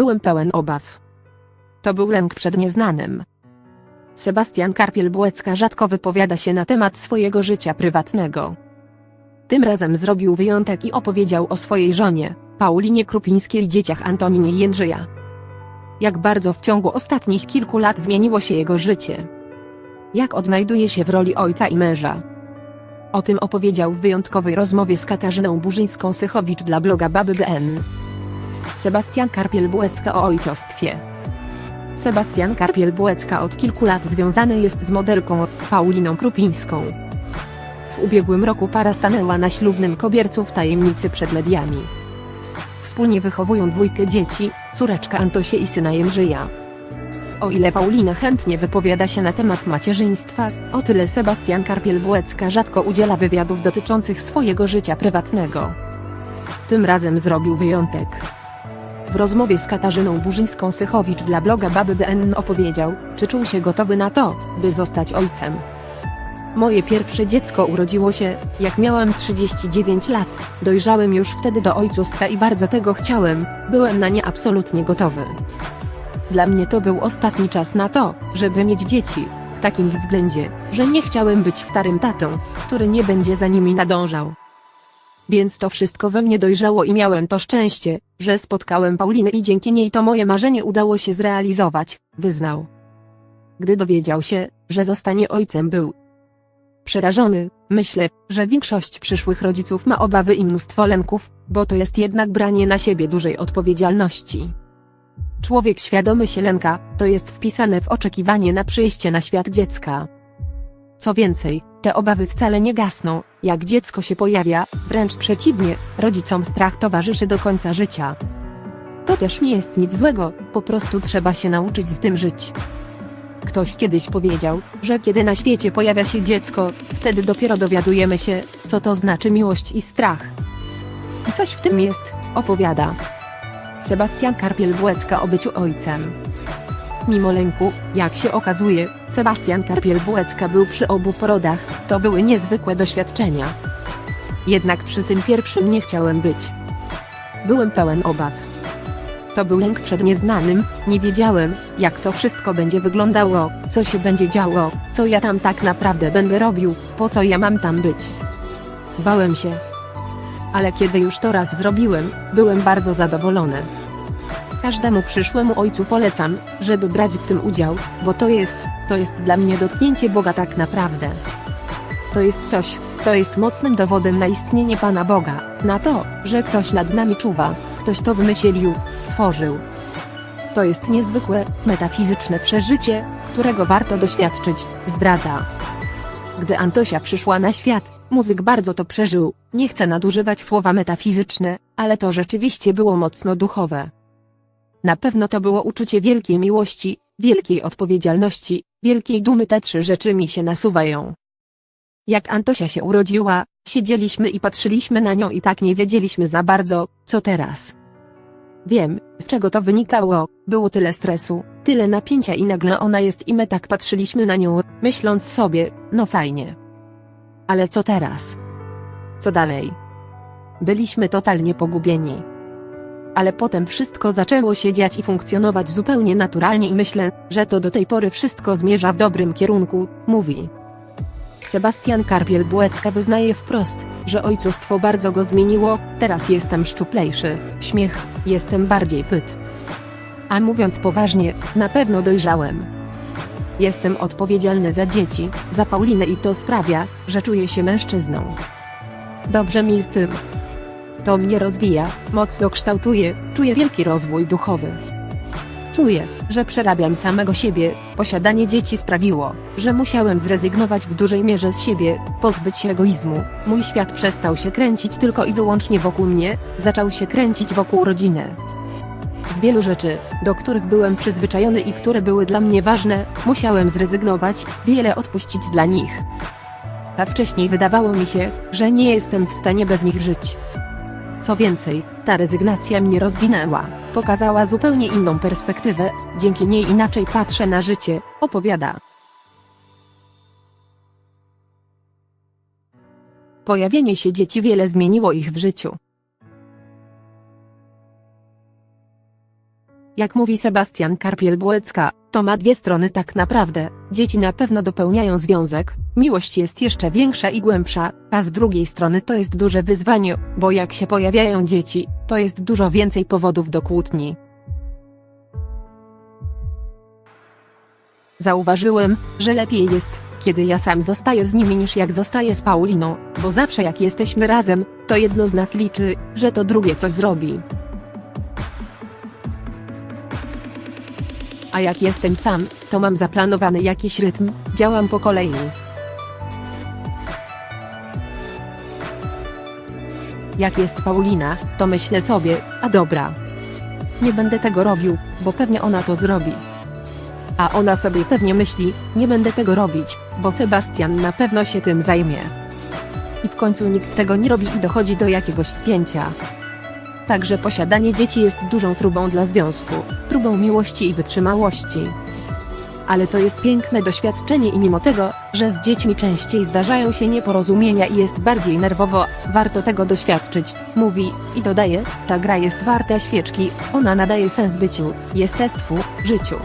byłem pełen obaw. To był lęk przed nieznanym. Sebastian Karpiel-Błecka rzadko wypowiada się na temat swojego życia prywatnego. Tym razem zrobił wyjątek i opowiedział o swojej żonie, Paulinie Krupińskiej i dzieciach Antoninie i Jędrzeja. Jak bardzo w ciągu ostatnich kilku lat zmieniło się jego życie. Jak odnajduje się w roli ojca i męża. O tym opowiedział w wyjątkowej rozmowie z Katarzyną Burzyńską-Sychowicz dla bloga Baby BN. Sebastian Karpiel-Błecka o ojcostwie. Sebastian Karpiel-Błecka od kilku lat związany jest z modelką Pauliną Krupińską. W ubiegłym roku para stanęła na ślubnym kobiercu w tajemnicy przed mediami. Wspólnie wychowują dwójkę dzieci, córeczkę Antosię i syna Jędrzeja. O ile Paulina chętnie wypowiada się na temat macierzyństwa, o tyle Sebastian Karpiel-Błecka rzadko udziela wywiadów dotyczących swojego życia prywatnego. Tym razem zrobił wyjątek. W rozmowie z Katarzyną Burzyńską-Sychowicz dla bloga Baby BN opowiedział, czy czuł się gotowy na to, by zostać ojcem. Moje pierwsze dziecko urodziło się, jak miałem 39 lat. Dojrzałem już wtedy do ojcostwa i bardzo tego chciałem, byłem na nie absolutnie gotowy. Dla mnie to był ostatni czas na to, żeby mieć dzieci, w takim względzie, że nie chciałem być starym tatą, który nie będzie za nimi nadążał. Więc to wszystko we mnie dojrzało i miałem to szczęście, że spotkałem Paulinę i dzięki niej to moje marzenie udało się zrealizować, wyznał. Gdy dowiedział się, że zostanie ojcem był przerażony, myślę, że większość przyszłych rodziców ma obawy i mnóstwo lęków, bo to jest jednak branie na siebie dużej odpowiedzialności. Człowiek świadomy się lęka, to jest wpisane w oczekiwanie na przyjście na świat dziecka. Co więcej, te obawy wcale nie gasną, jak dziecko się pojawia, wręcz przeciwnie, rodzicom strach towarzyszy do końca życia. To też nie jest nic złego, po prostu trzeba się nauczyć z tym żyć. Ktoś kiedyś powiedział, że kiedy na świecie pojawia się dziecko, wtedy dopiero dowiadujemy się, co to znaczy miłość i strach. Coś w tym jest, opowiada. Sebastian Karpiel-Błecka o byciu ojcem. Mimo lęku, jak się okazuje, Sebastian Karpiel-Błecka był przy obu porodach, to były niezwykłe doświadczenia. Jednak przy tym pierwszym nie chciałem być. Byłem pełen obaw. To był lęk przed nieznanym, nie wiedziałem, jak to wszystko będzie wyglądało, co się będzie działo, co ja tam tak naprawdę będę robił, po co ja mam tam być. Bałem się. Ale kiedy już to raz zrobiłem, byłem bardzo zadowolony. Każdemu przyszłemu ojcu polecam, żeby brać w tym udział, bo to jest, to jest dla mnie dotknięcie Boga tak naprawdę. To jest coś, co jest mocnym dowodem na istnienie Pana Boga, na to, że ktoś nad nami czuwa, ktoś to wymyślił, stworzył. To jest niezwykłe, metafizyczne przeżycie, którego warto doświadczyć, zdradza. Gdy Antosia przyszła na świat, muzyk bardzo to przeżył, nie chcę nadużywać słowa metafizyczne, ale to rzeczywiście było mocno duchowe. Na pewno to było uczucie wielkiej miłości, wielkiej odpowiedzialności, wielkiej dumy te trzy rzeczy mi się nasuwają. Jak Antosia się urodziła, siedzieliśmy i patrzyliśmy na nią i tak nie wiedzieliśmy za bardzo, co teraz. Wiem, z czego to wynikało, było tyle stresu, tyle napięcia i nagle ona jest i my tak patrzyliśmy na nią, myśląc sobie, no fajnie. Ale co teraz? Co dalej? Byliśmy totalnie pogubieni. Ale potem wszystko zaczęło się dziać i funkcjonować zupełnie naturalnie i myślę, że to do tej pory wszystko zmierza w dobrym kierunku, mówi. Sebastian Karpiel-Błecka wyznaje wprost, że ojcostwo bardzo go zmieniło, teraz jestem szczuplejszy, śmiech, jestem bardziej pyt. A mówiąc poważnie, na pewno dojrzałem. Jestem odpowiedzialny za dzieci, za Paulinę i to sprawia, że czuję się mężczyzną. Dobrze mi z tym. To mnie rozwija, mocno kształtuje, czuję wielki rozwój duchowy. Czuję, że przerabiam samego siebie, posiadanie dzieci sprawiło, że musiałem zrezygnować w dużej mierze z siebie, pozbyć się egoizmu. Mój świat przestał się kręcić tylko i wyłącznie wokół mnie, zaczął się kręcić wokół rodziny. Z wielu rzeczy, do których byłem przyzwyczajony i które były dla mnie ważne, musiałem zrezygnować, wiele odpuścić dla nich. A wcześniej wydawało mi się, że nie jestem w stanie bez nich żyć. Co więcej, ta rezygnacja mnie rozwinęła, pokazała zupełnie inną perspektywę, dzięki niej inaczej patrzę na życie, opowiada. Pojawienie się dzieci wiele zmieniło ich w życiu. Jak mówi Sebastian Karpiel-Błecka, to ma dwie strony tak naprawdę. Dzieci na pewno dopełniają związek, miłość jest jeszcze większa i głębsza, a z drugiej strony to jest duże wyzwanie, bo jak się pojawiają dzieci, to jest dużo więcej powodów do kłótni. Zauważyłem, że lepiej jest, kiedy ja sam zostaję z nimi niż jak zostaję z Pauliną, bo zawsze jak jesteśmy razem, to jedno z nas liczy, że to drugie coś zrobi. A jak jestem sam, to mam zaplanowany jakiś rytm, działam po kolei. Jak jest Paulina, to myślę sobie, a dobra. Nie będę tego robił, bo pewnie ona to zrobi. A ona sobie pewnie myśli, nie będę tego robić, bo Sebastian na pewno się tym zajmie. I w końcu nikt tego nie robi i dochodzi do jakiegoś spięcia. Także posiadanie dzieci jest dużą próbą dla związku, próbą miłości i wytrzymałości. Ale to jest piękne doświadczenie i mimo tego, że z dziećmi częściej zdarzają się nieporozumienia i jest bardziej nerwowo, warto tego doświadczyć, mówi, i dodaje, ta gra jest warta świeczki, ona nadaje sens byciu, jestestwu, życiu.